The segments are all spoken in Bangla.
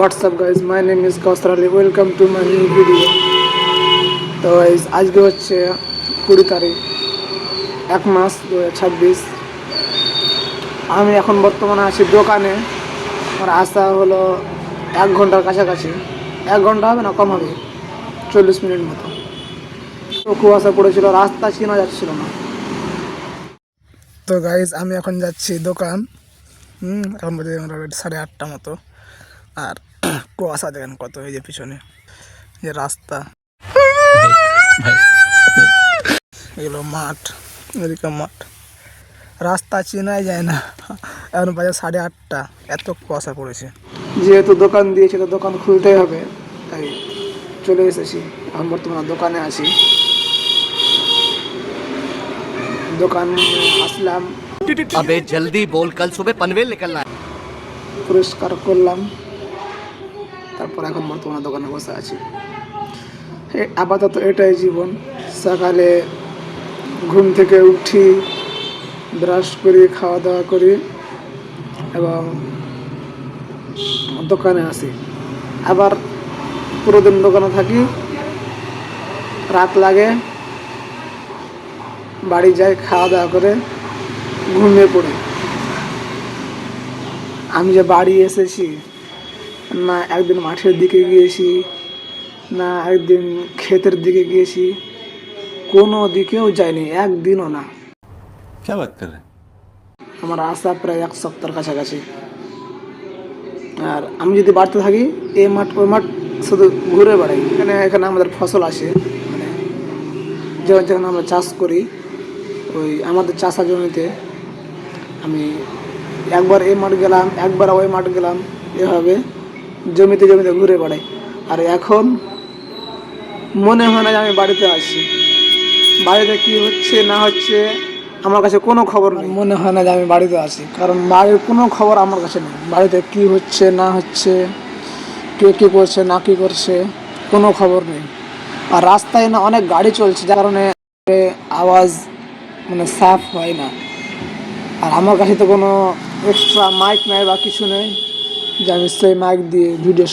Up guys, my name is Kausar Ali. Welcome to my new video. তো আজকে হচ্ছে কুড়ি তারিখ এক মাস দু হাজার ছাব্বিশ। আমি এখন বর্তমানে আছি দোকানে। আমার আসা হলো এক ঘণ্টার কাছাকাছি। এক ঘণ্টা হবে না কম হবে। চল্লিশ মিনিট মতো। তো কুয়াশা পড়েছিল রাস্তা চেনা যাচ্ছিল না। তো গাইজ আমি এখন যাচ্ছি দোকান। হুম এখন মোটামুটি সাড়ে আটটা মতো। আর কুয়াশা দেখেন কত হয়ে যায় পিছনে যে রাস্তা। এগুলো মাঠ এদিকে মাঠ। রাস্তা চেনাই যায় না। এখন বাজার সাড়ে আটটা এত কুয়াশা পড়েছে। যেহেতু দোকান দিয়েছে তো দোকান খুলতেই হবে। তাই চলে এসেছি। এখন বর্তমানে দোকানে আছি। দোকান আসলাম। আবে জলদি বল কাল সুবে পনভেল নিকলনা পুরস্কার করলাম। তারপর এখন বর্তমানে দোকানে বসে আছি। আপাতত এটাই জীবন। সকালে ঘুম থেকে উঠি, ব্রাশ করি খাওয়া দাওয়া করি এবং দোকানে আসি। আবার পুরো দিন দোকানে থাকি, রাত লাগে, বাড়ি যাই খাওয়া দাওয়া করে, ঘুমিয়ে পড়ি। আমি যে বাড়ি এসেছি না একদিন মাঠের দিকে গিয়েছি না একদিন ক্ষেতের দিকে গিয়েছি কোনো দিকেও যাইনি একদিনও না। কে আমার আশা প্রায় এক সপ্তাহের কাছাকাছি। আর আমি যদি বাড়তে থাকি এ মাঠ ওই মাঠ শুধু ঘুরে বেড়াই। এখানে এখানে আমাদের ফসল আসে মানে যেমন যেখানে আমরা চাষ করি ওই আমাদের চাষা জমিতে আমি একবার এ মাঠ গেলাম একবার ওই মাঠ গেলাম এভাবে জমিতে জমিতে ঘুরে বেড়াই। আর এখন মনে হয় না যে আমি বাড়িতে আসি বাড়িতে কি হচ্ছে, না হচ্ছে, আমার কাছে কোনো খবর নেই। মনে হয় না যে আমি বাড়িতে আসি কারণ বাড়ির কোনো খবর আমার কাছে নেই। বাড়িতে কি হচ্ছে, না হচ্ছে, কে কী করছে, না কী করছে, কোনো খবর নেই। আর রাস্তায় না অনেক গাড়ি চলছে, যার কারণে আওয়াজ মানে সাফ হয় না। আর আমার কাছে তো কোনো এক্সট্রা মাইক নেই বা কিছু নেই। যে আমি সেই মাইক দিয়ে ভিডিও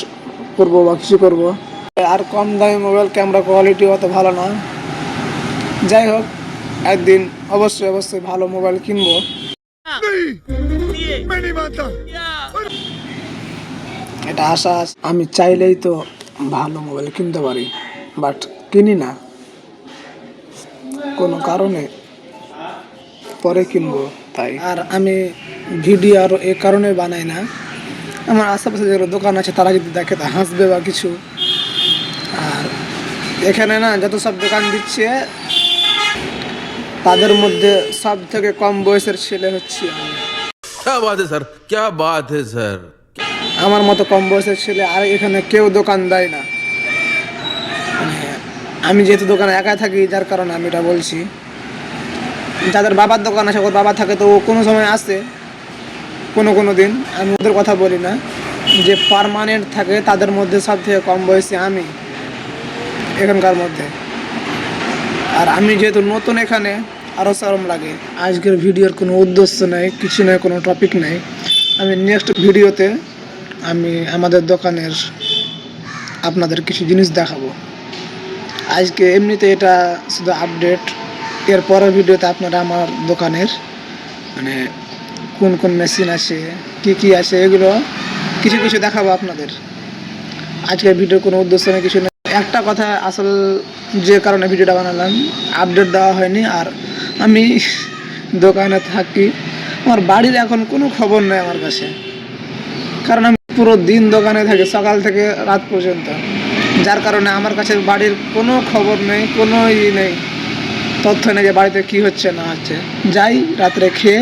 করব বা কিছু করব। আর কম দামি মোবাইল ক্যামেরা কোয়ালিটি অত ভালো না। যাই হোক, একদিন অবশ্যই অবশ্যই ভালো মোবাইল কিনবো। এটা আশা আমি চাইলেই তো ভালো মোবাইল কিনতে পারি বাট কিনি না। কোনো কারণে পরে কিনবো, তাই। আর আমি ভিডিও আর এ কারণে বানাই না। আমার আশেপাশে যেগুলো দোকান আছে তারা যদি দেখে তা হাসবে বা কিছু। আর এখানে না যত সব দোকান দিচ্ছে তাদের মধ্যে সব থেকে কম বয়সের ছেলে হচ্ছে স্যার আমার মতো কম বয়সের ছেলে আর এখানে কেউ দোকান দেয় না। মানে, আমি যেহেতু দোকানে একা থাকি যার কারণে আমি এটা বলছি। যাদের বাবার দোকান আছে ওর বাবা থাকে তো ও কোনো সময় আসে। কোনো কোনো দিন, আমি ওদের কথা বলি না, যে পারমানেন্ট থাকে, তাদের মধ্যে সব থেকে কম বয়সী আমি, এখানকার মধ্যে। আর আমি যেহেতু নতুন এখানে আরও সরম লাগে। আজকের ভিডিওর কোনো উদ্দেশ্য নেই, কিছু নেই, কোনো টপিক নেই। আমি নেক্সট ভিডিওতে আমি আমাদের দোকানের আপনাদের কিছু জিনিস দেখাবো। আজকে এমনিতে এটা শুধু আপডেট এর পরের ভিডিওতে আপনারা আমার দোকানের মানে কোন কোন মেশিন আছে কি কি আছে এগুলো কিছু কিছু দেখাবো আপনাদের। আজকের ভিডিওর কোনো উদ্দেশ্য নেই, কিছু নেই। একটা কথা আসল যে কারণে ভিডিওটা বানালাম আপডেট দেওয়া হয়নি, আর আমি দোকানে থাকি, আমার বাড়ির এখন কোনো খবর নেই আমার কাছে। কারণ আমি পুরো দিন দোকানে থাকি, সকাল থেকে রাত পর্যন্ত। যার কারণে আমার কাছে বাড়ির কোনো খবর নেই, কোনো ই নেই। তথ্য নেই যে বাড়িতে কি হচ্ছে, না হচ্ছে। যাই, রাত্রে খেয়ে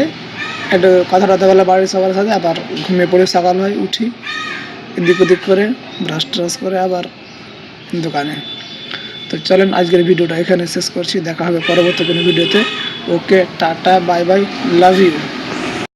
একটু কথা রাতে বলে বাড়ির সবার সাথে, আবার ঘুমিয়ে পড়ে সকাল হয়, উঠি, এদিক ওদিক করে ব্রাশ ট্রাশ করে আবার দোকানে। তো চলেন আজকের ভিডিওটা এখানে শেষ করছি, দেখা হবে পরবর্তী কোনো ভিডিওতে। Okay, tata, bye bye love you